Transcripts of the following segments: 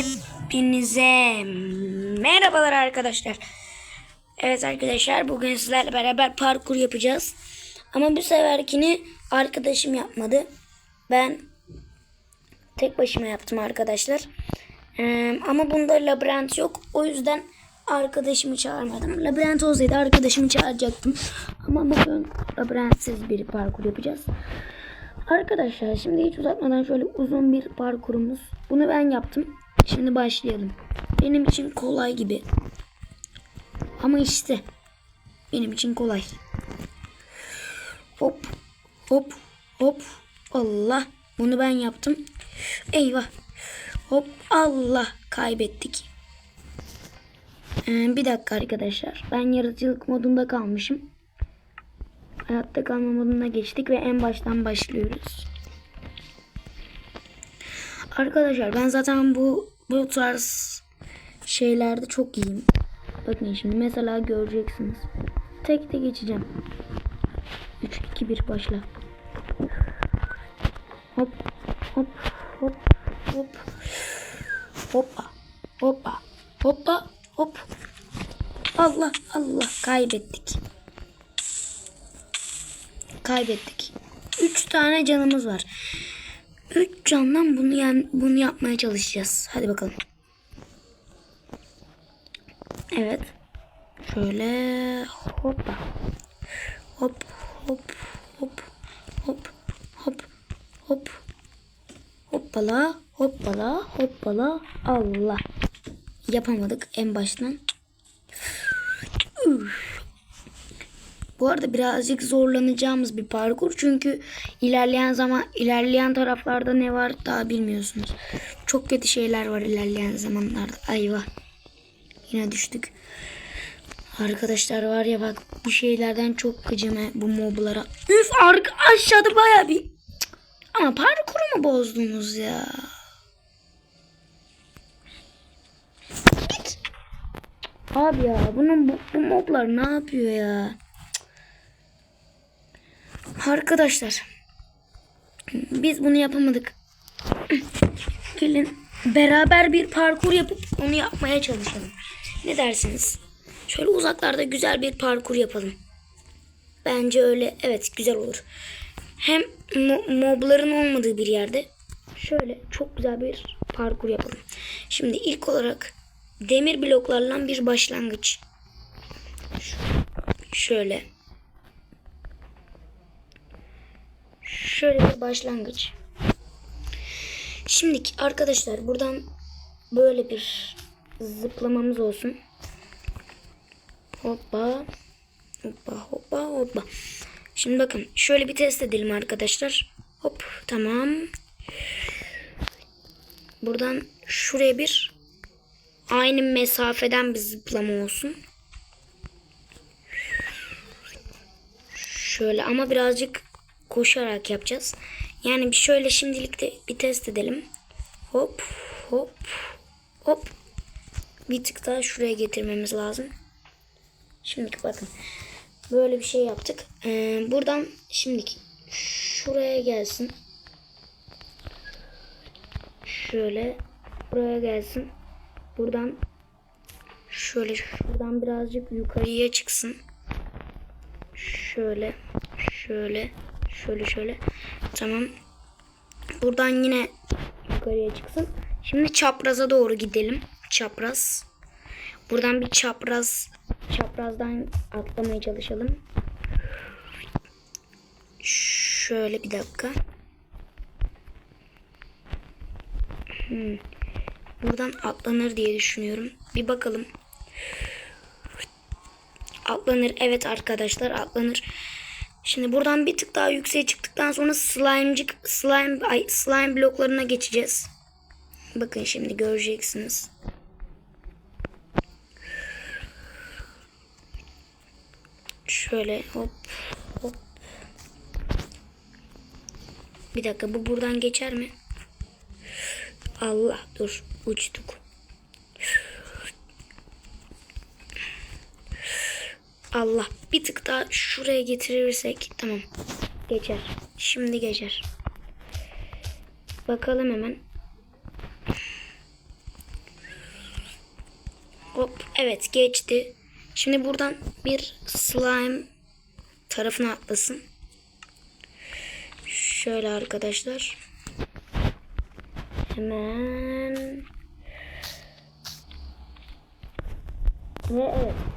Hepinize merhabalar arkadaşlar. Evet arkadaşlar bugün sizlerle beraber parkur yapacağız. Ama bu seferkini arkadaşım yapmadı. Ben tek başıma yaptım arkadaşlar. Ee, ama bunda labirent yok. O yüzden arkadaşımı çağırmadım. Labirent olsaydı arkadaşımı çağıracaktım. Ama bugün labirentsiz bir parkur yapacağız. Arkadaşlar şimdi hiç uzatmadan şöyle uzun bir parkurumuz. Bunu ben yaptım. Şimdi başlayalım. Benim için kolay gibi. Ama işte benim için kolay. Hop hop hop Allah bunu ben yaptım. Eyvah. Hop Allah kaybettik. Ee, bir dakika arkadaşlar. Ben yaratıcılık modunda kalmışım. Hayatta kalma moduna geçtik ve en baştan başlıyoruz. Arkadaşlar ben zaten bu bu tarz şeylerde çok iyiyim. Bakın şimdi mesela göreceksiniz. Tek de geçeceğim. 3 2 1 başla. Hop hop hop hop. Hoppa hoppa hoppa hop. Allah Allah kaybettik. Kaybettik. 3 tane canımız var. 3 candan bunu yani bunu yapmaya çalışacağız. Hadi bakalım. Evet. Şöyle hoppa. Hop hop hop hop hop hop. Hoppala hoppala hoppala Allah. Yapamadık en baştan. Üf. Bu arada birazcık zorlanacağımız bir parkur çünkü ilerleyen zaman ilerleyen taraflarda ne var daha bilmiyorsunuz. Çok kötü şeyler var ilerleyen zamanlarda. Ayva. Yine düştük. Arkadaşlar var ya bak bu şeylerden çok gıcım bu moblara. Üf arka aşağıda baya bir ama parkuru mu bozdunuz ya? Abi ya bunun bu, bu moblar ne yapıyor ya? Arkadaşlar biz bunu yapamadık. Gelin beraber bir parkur yapıp onu yapmaya çalışalım. Ne dersiniz? Şöyle uzaklarda güzel bir parkur yapalım. Bence öyle evet güzel olur. Hem mo- mobların olmadığı bir yerde şöyle çok güzel bir parkur yapalım. Şimdi ilk olarak demir bloklarla bir başlangıç. Şöyle. Şöyle bir başlangıç. Şimdi arkadaşlar buradan böyle bir zıplamamız olsun. Hoppa. Hoppa hoppa hoppa. Şimdi bakın şöyle bir test edelim arkadaşlar. Hop tamam. Buradan şuraya bir aynı mesafeden bir zıplama olsun. Şöyle ama birazcık koşarak yapacağız. Yani bir şöyle şimdilik de bir test edelim. Hop hop hop. Bir tık daha şuraya getirmemiz lazım. Şimdiki bakın. Böyle bir şey yaptık. Ee, buradan şimdiki şuraya gelsin. Şöyle buraya gelsin. Buradan şöyle şuradan birazcık yukarıya çıksın. Şöyle şöyle şöyle şöyle. Tamam. Buradan yine yukarıya çıksın. Şimdi çapraza doğru gidelim. Çapraz. Buradan bir çapraz çaprazdan atlamaya çalışalım. Şöyle bir dakika. Hmm. Buradan atlanır diye düşünüyorum. Bir bakalım. Atlanır. Evet arkadaşlar atlanır. Şimdi buradan bir tık daha yükseğe çıktıktan sonra slime'cik slime ay, slime bloklarına geçeceğiz. Bakın şimdi göreceksiniz. Şöyle hop hop. Bir dakika bu buradan geçer mi? Allah dur uçtuk. Allah bir tık daha şuraya getirirsek tamam geçer. Şimdi geçer. Bakalım hemen. Hop. Evet geçti. Şimdi buradan bir slime tarafına atlasın. Şöyle arkadaşlar. Hemen. Ve evet.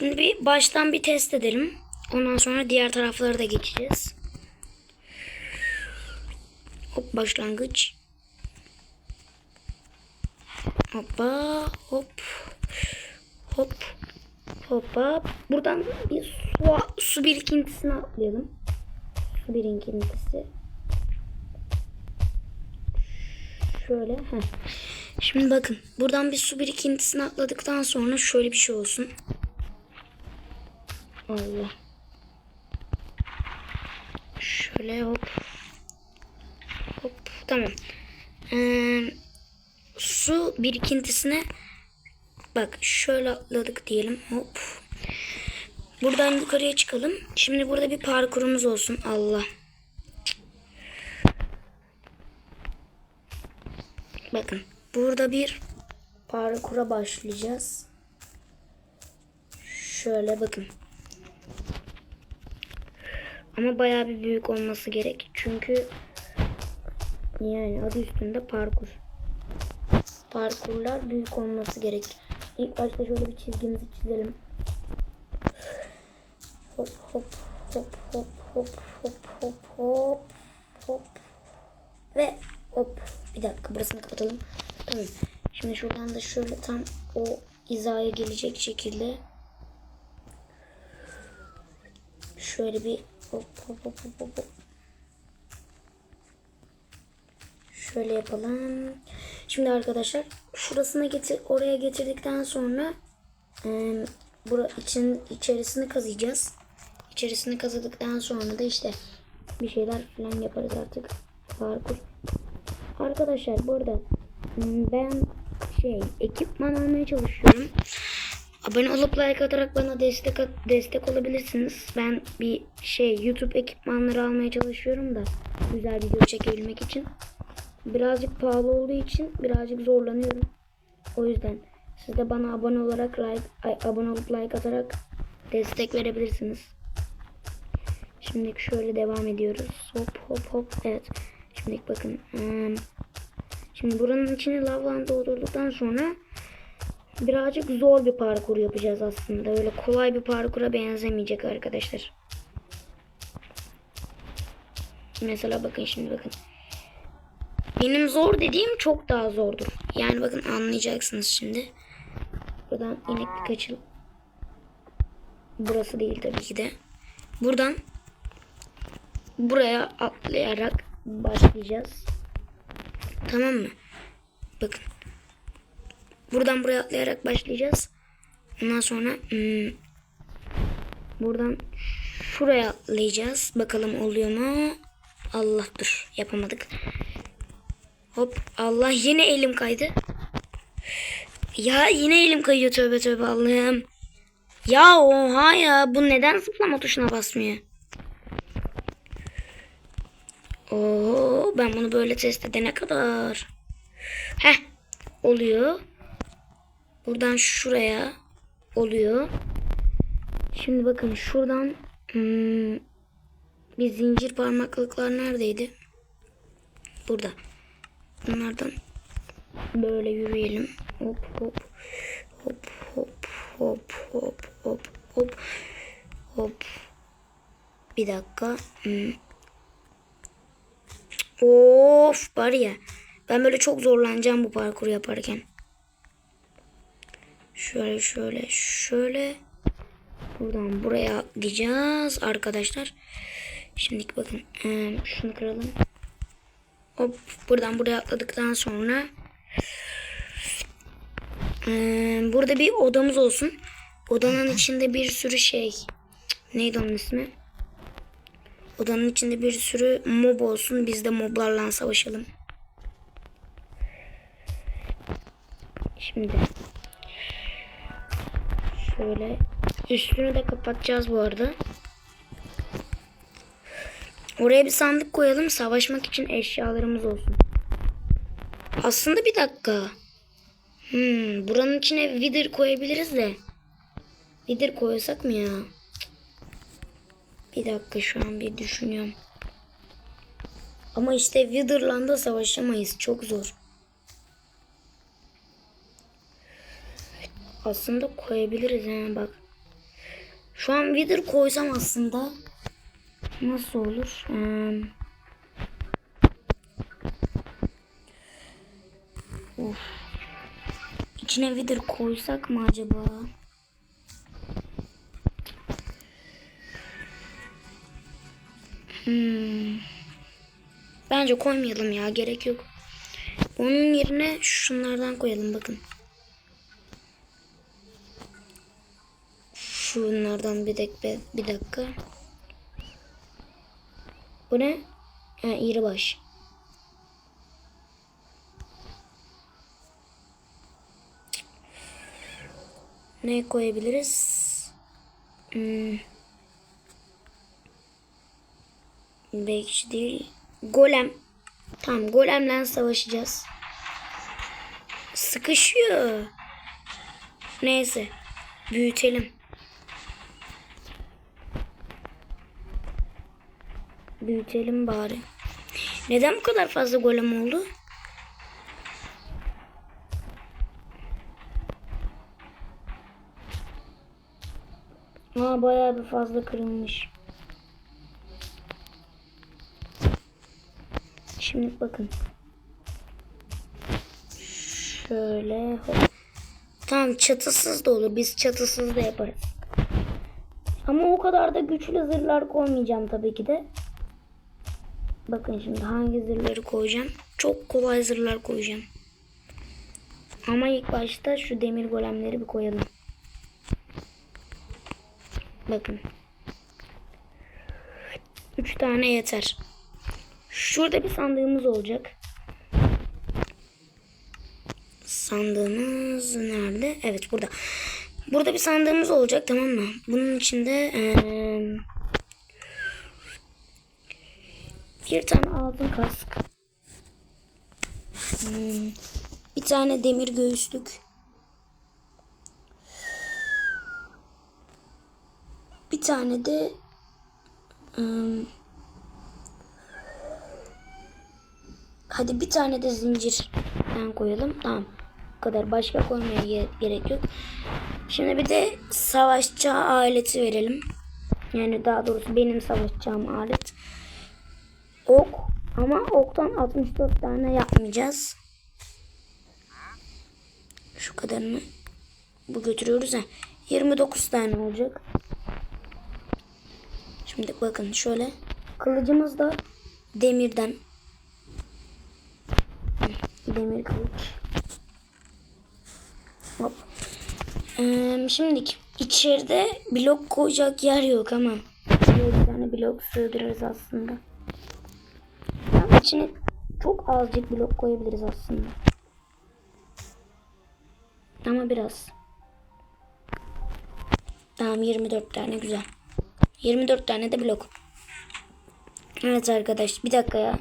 Şimdi bir baştan bir test edelim. Ondan sonra diğer taraflara da geçeceğiz. Hop başlangıç. Hoppa hop. Hop. Hoppa. Buradan bir su, su birikintisine atlayalım. Su birikintisi. Şöyle. Heh. Şimdi bakın. Buradan bir su birikintisine atladıktan sonra şöyle bir şey olsun. Allah. Şöyle hop. Hop. Tamam. Ee, su birikintisine bak şöyle atladık diyelim. Hop. Buradan yukarıya çıkalım. Şimdi burada bir parkurumuz olsun. Allah. Bakın. Burada bir parkura başlayacağız. Şöyle bakın. Ama bayağı bir büyük olması gerek. Çünkü yani adı üstünde parkur. Parkurlar büyük olması gerek. İlk başta şöyle bir çizgimizi çizelim. Hop hop hop hop hop hop hop hop hop ve hop. Bir dakika burasını kapatalım. Tamam. Şimdi şuradan da şöyle tam o hizaya gelecek şekilde şöyle bir hop hop hop hop hop. Şöyle yapalım. Şimdi arkadaşlar şurasına getir oraya getirdikten sonra e, bura için içerisini kazıyacağız. İçerisini kazıdıktan sonra da işte bir şeyler falan yaparız artık. Parkur. Arkadaşlar bu arada hmm, ben şey ekipman almaya çalışıyorum. Abone olup like atarak bana destek destek olabilirsiniz. Ben bir şey YouTube ekipmanları almaya çalışıyorum da güzel video çekebilmek için. Birazcık pahalı olduğu için birazcık zorlanıyorum. O yüzden siz de bana abone olarak like abone olup like atarak destek verebilirsiniz. Şimdi şöyle devam ediyoruz. Hop hop hop. Evet. Şimdi bakın. hmm, Şimdi buranın içine lavlan doldurduktan sonra birazcık zor bir parkur yapacağız aslında. Öyle kolay bir parkura benzemeyecek arkadaşlar. Mesela bakın şimdi bakın. Benim zor dediğim çok daha zordur. Yani bakın anlayacaksınız şimdi. Buradan inek birkaç Burası değil tabii ki de. Buradan buraya atlayarak başlayacağız. Tamam mı? Bakın. Buradan buraya atlayarak başlayacağız. Ondan sonra hmm, buradan şuraya atlayacağız. Bakalım oluyor mu? Allah dur yapamadık. Hop Allah yine elim kaydı. Ya yine elim kayıyor tövbe tövbe Allah'ım. Ya oha ya bu neden zıplama tuşuna basmıyor? Oo ben bunu böyle test edene kadar. Heh oluyor. Buradan şuraya oluyor. Şimdi bakın şuradan hmm, bir zincir parmaklıklar neredeydi? Burada. Bunlardan böyle yürüyelim. Hop hop hop hop hop hop hop hop hop. Bir dakika. Hmm. Of var ya. Ben böyle çok zorlanacağım bu parkuru yaparken. Şöyle şöyle şöyle. Buradan buraya atlayacağız arkadaşlar. Şimdi bakın. Şunu kıralım. Hop buradan buraya atladıktan sonra burada bir odamız olsun. Odanın içinde bir sürü şey. Neydi onun ismi? Odanın içinde bir sürü mob olsun. Biz de moblarla savaşalım. Şimdi şöyle üstünü de kapatacağız bu arada. Oraya bir sandık koyalım. Savaşmak için eşyalarımız olsun. Aslında bir dakika. Hmm, buranın içine vidir koyabiliriz de. Vidir koysak mı ya? Bir dakika şu an bir düşünüyorum. Ama işte Witherland'da savaşamayız. Çok zor. Aslında koyabiliriz yani bak. Şu an Wither koysam aslında nasıl olur? Hmm. Of. İçine Wither koysak mı acaba? Hmm. Bence koymayalım ya gerek yok. Onun yerine şunlardan koyalım bakın. Şunlardan bir dakika bir dakika. Bu ne? Ha, iri baş. Ne koyabiliriz? Hmm. Belki değil. Golem. Tamam golemle savaşacağız. Sıkışıyor. Neyse. Büyütelim. Büyütelim bari. Neden bu kadar fazla golem oldu? Aa bayağı bir fazla kırılmış. Şimdi bakın. Şöyle hop. Tamam çatısız da olur. Biz çatısız da yaparız. Ama o kadar da güçlü zırhlar koymayacağım tabii ki de. Bakın şimdi hangi zırhları koyacağım. Çok kolay zırhlar koyacağım. Ama ilk başta şu demir golemleri bir koyalım. Bakın. Üç tane yeter. Şurada bir sandığımız olacak. Sandığımız nerede? Evet burada. Burada bir sandığımız olacak tamam mı? Bunun içinde ee, bir tane altın kask. Hmm, bir tane demir göğüslük. Bir tane de hmm, Hadi bir tane de zincirden koyalım. Tamam. Bu kadar. Başka koymaya ge- gerek yok. Şimdi bir de savaşçı aleti verelim. Yani daha doğrusu benim savaşacağım alet. Ok. Ama oktan 64 tane yapmayacağız. Şu kadarını bu götürüyoruz ha. 29 tane olacak. Şimdi bakın şöyle. Kılıcımız da demirden Demir kılıç. Hop. Ee, şimdilik içeride blok koyacak yer yok ama bir tane blok sığdırırız aslında. İçine çok azıcık blok koyabiliriz aslında. Ama biraz. Tamam 24 tane güzel. 24 tane de blok. Evet arkadaş bir dakika ya.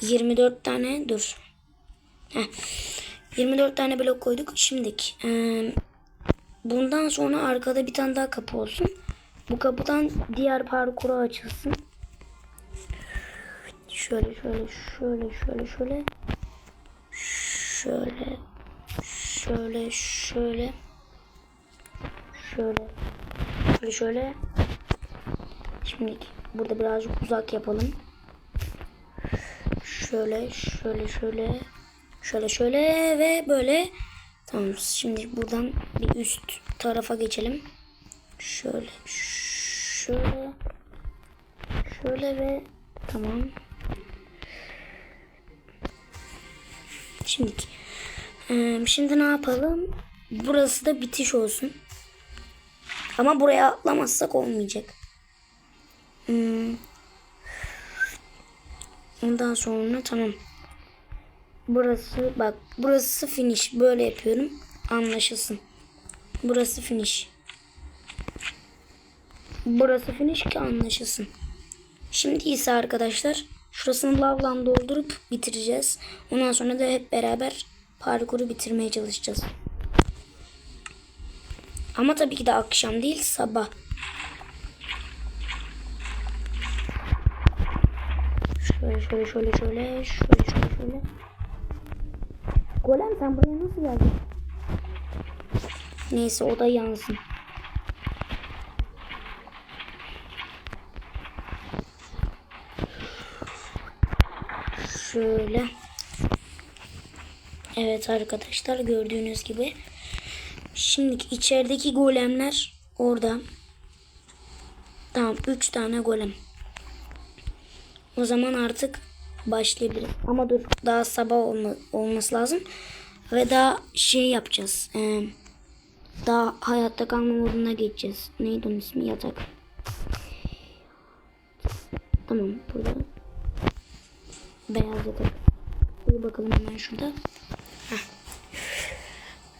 24 tane dur. Heh. 24 tane blok koyduk. Şimdilik. Ee, bundan sonra arkada bir tane daha kapı olsun. Bu kapıdan diğer parkura açılsın. Şöyle şöyle şöyle şöyle şöyle. Şöyle. Şöyle şöyle. Şöyle. Şöyle şöyle. Şimdi burada birazcık uzak yapalım. Şöyle şöyle şöyle. Şöyle şöyle ve böyle. Tamam şimdi buradan bir üst tarafa geçelim. Şöyle şöyle şöyle ve tamam. Şimdi ee, şimdi ne yapalım? Burası da bitiş olsun. Ama buraya atlamazsak olmayacak. Hmm. Ondan sonra tamam. Burası bak burası finish. Böyle yapıyorum. Anlaşılsın. Burası finish. Burası finish ki anlaşılsın. Şimdi ise arkadaşlar şurasını lavlan doldurup bitireceğiz. Ondan sonra da hep beraber parkuru bitirmeye çalışacağız. Ama tabii ki de akşam değil sabah. Şöyle şöyle şöyle şöyle şöyle şöyle şöyle. Golem sen buraya nasıl geldin? Neyse o da yansın. Şöyle. Evet arkadaşlar gördüğünüz gibi. Şimdi içerideki golemler orada. Tamam 3 tane golem. O zaman artık başlayabiliriz. Ama dur daha sabah olma, olması lazım. Ve daha şey yapacağız. Ee, daha hayatta kalma moduna geçeceğiz. Neydi onun ismi? Yatak. Tamam burada. Beyaz yatak. Bir bakalım hemen şurada.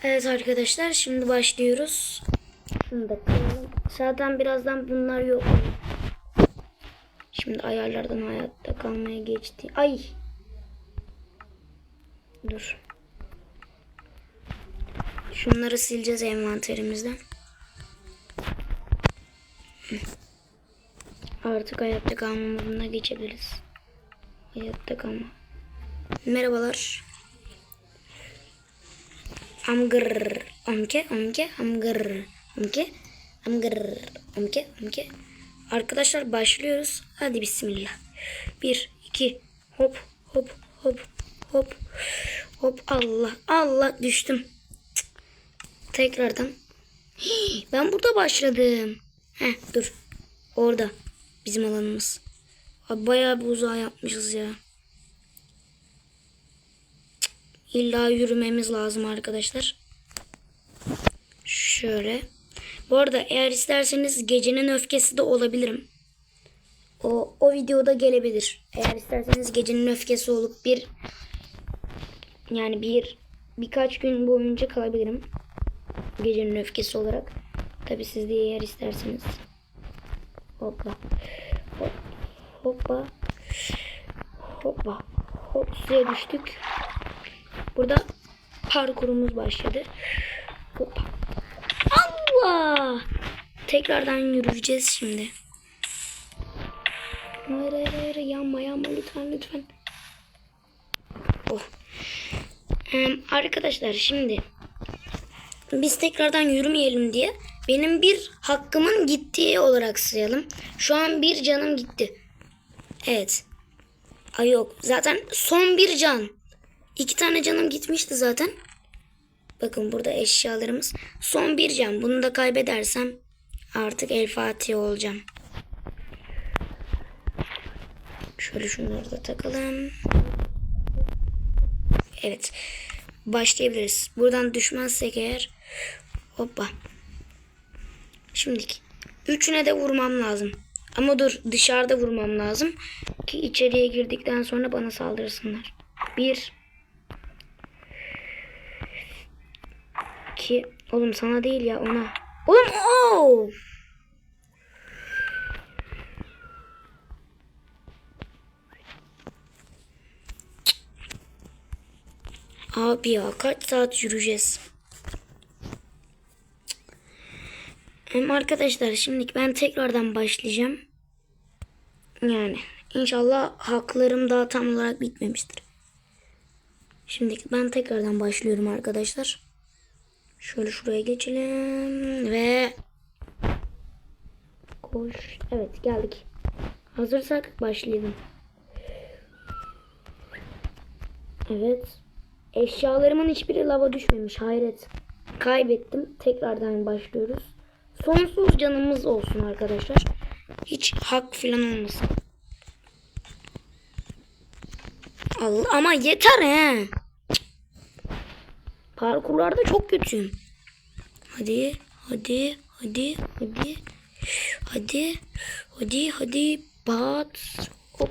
Evet arkadaşlar şimdi başlıyoruz. Şunu da kıralım. Zaten birazdan bunlar yok. Şimdi ayarlardan hayatta kalmaya geçti. Ay. Dur. Şunları sileceğiz envanterimizden. Artık hayatta kalma moduna geçebiliriz. Hayatta kalma. Merhabalar. Amgır. Amke, amke, amgır. Amke, amgır. Amke, amke. Arkadaşlar başlıyoruz. Hadi bismillah. Bir, iki, hop, hop, hop, hop, hop. Allah, Allah düştüm. Tekrardan. Ben burada başladım. Heh, dur. Orada. Bizim alanımız. Abi bayağı bir uzağa yapmışız ya. İlla yürümemiz lazım arkadaşlar. Şöyle. Bu arada eğer isterseniz gecenin öfkesi de olabilirim. O, o videoda gelebilir. Eğer isterseniz gecenin öfkesi olup bir yani bir birkaç gün boyunca kalabilirim. Gecenin öfkesi olarak. Tabi siz de eğer isterseniz. Hoppa. Hop. Hoppa. Hoppa. Hop suya düştük. Burada parkurumuz başladı. Hoppa. Allah! Tekrardan yürüyeceğiz şimdi. Hayır hayır hayır yanma yanma lütfen lütfen. Oh. Ee, arkadaşlar şimdi biz tekrardan yürümeyelim diye benim bir hakkımın gittiği olarak sayalım. Şu an bir canım gitti. Evet. Ay yok zaten son bir can. İki tane canım gitmişti zaten. Bakın burada eşyalarımız. Son bir can. Bunu da kaybedersem artık El Fatiha olacağım. Şöyle şunları da takalım. Evet. Başlayabiliriz. Buradan düşmezsek eğer. Hoppa. Şimdiki. Üçüne de vurmam lazım. Ama dur dışarıda vurmam lazım. Ki içeriye girdikten sonra bana saldırsınlar. Bir. Ki oğlum sana değil ya ona. Oğlum o. Abi ya kaç saat yürüyeceğiz? Arkadaşlar şimdi ben tekrardan başlayacağım. Yani inşallah haklarım daha tam olarak bitmemiştir. Şimdi ben tekrardan başlıyorum arkadaşlar. Şöyle şuraya geçelim ve koş. Evet geldik. Hazırsak başlayalım. Evet. Eşyalarımın hiçbiri lava düşmemiş. Hayret. Kaybettim. Tekrardan başlıyoruz. Sonsuz canımız olsun arkadaşlar. Hiç hak falan olmasın. Allah ama yeter he. Parkurlarda çok kötüyüm. Hadi, hadi, hadi, hadi. Hadi, hadi, hadi. Bat. Hop.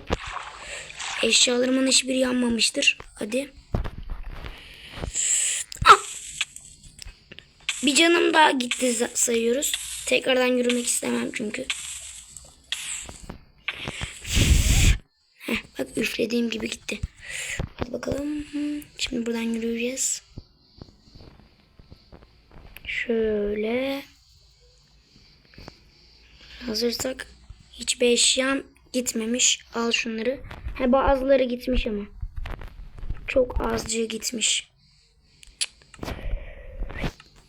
Eşyalarımın hiçbiri yanmamıştır. Hadi. Ah! Bir canım daha gitti sayıyoruz. Tekrardan yürümek istemem çünkü. Heh, bak üflediğim gibi gitti. Hadi bakalım. Şimdi buradan yürüyeceğiz. Şöyle. Hazırsak hiçbir eşyam gitmemiş. Al şunları. He bazıları gitmiş ama. Çok azıcık gitmiş.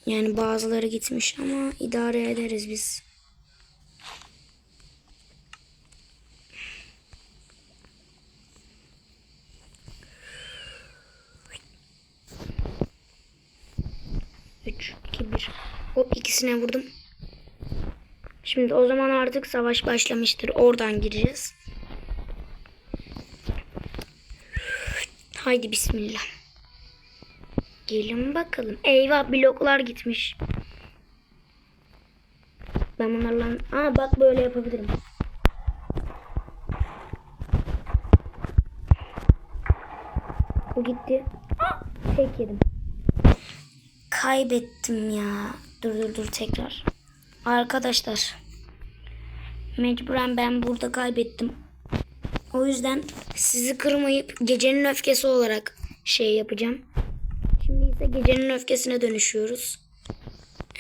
Yani bazıları gitmiş ama idare ederiz biz. Üç, iki, bir. Hop ikisine vurdum. Şimdi o zaman artık savaş başlamıştır. Oradan gireceğiz. Haydi bismillah. Gelin bakalım. Eyvah bloklar gitmiş. Ben bunlarla... Aa bak böyle yapabilirim. Bu gitti. Aa, tek yedim. Kaybettim ya. Dur dur dur tekrar. Arkadaşlar. Mecburen ben burada kaybettim. O yüzden sizi kırmayıp gecenin öfkesi olarak şey yapacağım. İse gecenin öfkesine dönüşüyoruz.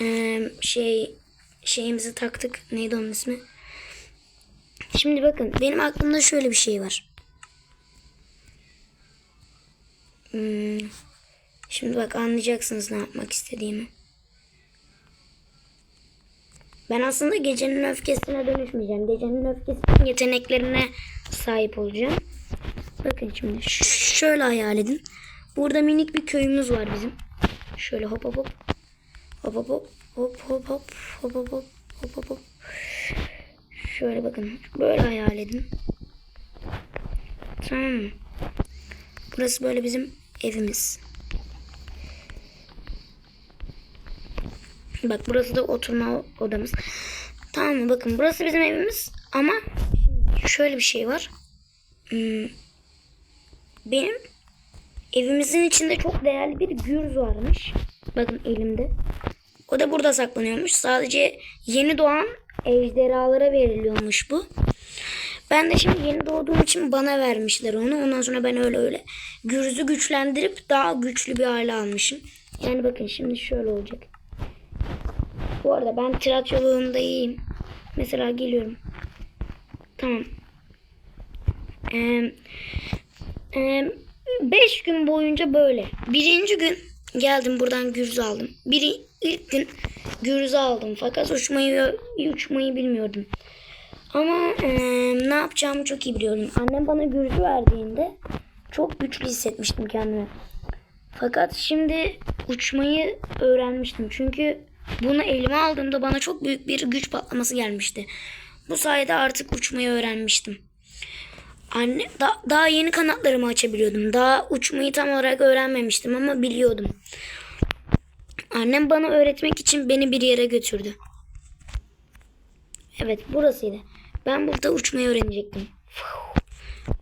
Ee, şey şeyimizi taktık. Neydi onun ismi? Şimdi bakın benim aklımda şöyle bir şey var. Hmm, Şimdi bak anlayacaksınız ne yapmak istediğimi. Ben aslında gecenin öfkesine dönüşmeyeceğim. Gecenin öfkesinin yeteneklerine sahip olacağım. Bakın şimdi şöyle hayal edin. Burada minik bir köyümüz var bizim. Şöyle hop hop hop. Hop hop hop. Hop hop hop. Hop hop hop. Hop hop hop. Şöyle bakın. Böyle hayal edin. Tamam mı? Burası böyle bizim evimiz. Bak burası da oturma odamız. Tamam mı? Bakın burası bizim evimiz ama şöyle bir şey var. Hmm, Benim Evimizin içinde çok değerli bir gürz varmış. Bakın elimde. O da burada saklanıyormuş. Sadece yeni doğan ejderhalara veriliyormuş bu. Ben de şimdi yeni doğduğum için bana vermişler onu. Ondan sonra ben öyle öyle gürzü güçlendirip daha güçlü bir hale almışım. Yani bakın şimdi şöyle olacak. Bu arada ben tirat yolunda iyiyim. Mesela geliyorum. Tamam. Eee... Eee... 5 gün boyunca böyle. Birinci gün geldim buradan gürüz aldım. Biri, ilk gün gürüzü aldım. Fakat uçmayı uçmayı bilmiyordum. Ama e, ne yapacağımı çok iyi biliyordum. Annem bana gürüzü verdiğinde çok güçlü hissetmiştim kendimi. Fakat şimdi uçmayı öğrenmiştim. Çünkü bunu elime aldığımda bana çok büyük bir güç patlaması gelmişti. Bu sayede artık uçmayı öğrenmiştim. Anne da, daha yeni kanatlarımı açabiliyordum. Daha uçmayı tam olarak öğrenmemiştim ama biliyordum. Annem bana öğretmek için beni bir yere götürdü. Evet burasıydı. Ben burada uçmayı öğrenecektim.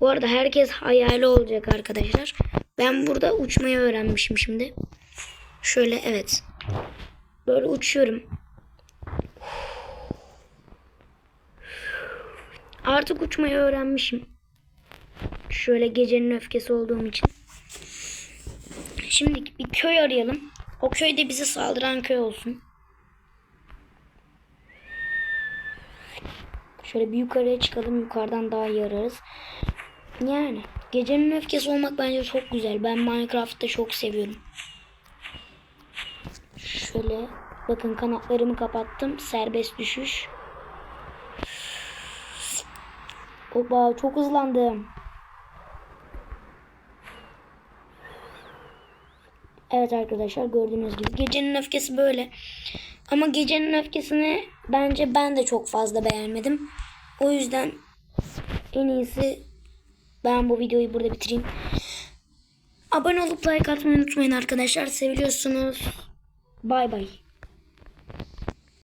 Bu arada herkes hayali olacak arkadaşlar. Ben burada uçmayı öğrenmişim şimdi. Şöyle evet. Böyle uçuyorum. Artık uçmayı öğrenmişim. Şöyle gecenin öfkesi olduğum için. Şimdi bir köy arayalım. O köyde bize saldıran köy olsun. Şöyle bir yukarıya çıkalım. Yukarıdan daha iyi ararız. Yani gecenin öfkesi olmak bence çok güzel. Ben Minecraft'ta çok seviyorum. Şöyle bakın kanatlarımı kapattım. Serbest düşüş. Oba çok hızlandım. Evet arkadaşlar gördüğünüz gibi gecenin öfkesi böyle. Ama gecenin öfkesini bence ben de çok fazla beğenmedim. O yüzden en iyisi ben bu videoyu burada bitireyim. Abone olup like atmayı unutmayın arkadaşlar. Seviliyorsunuz. Bay bay.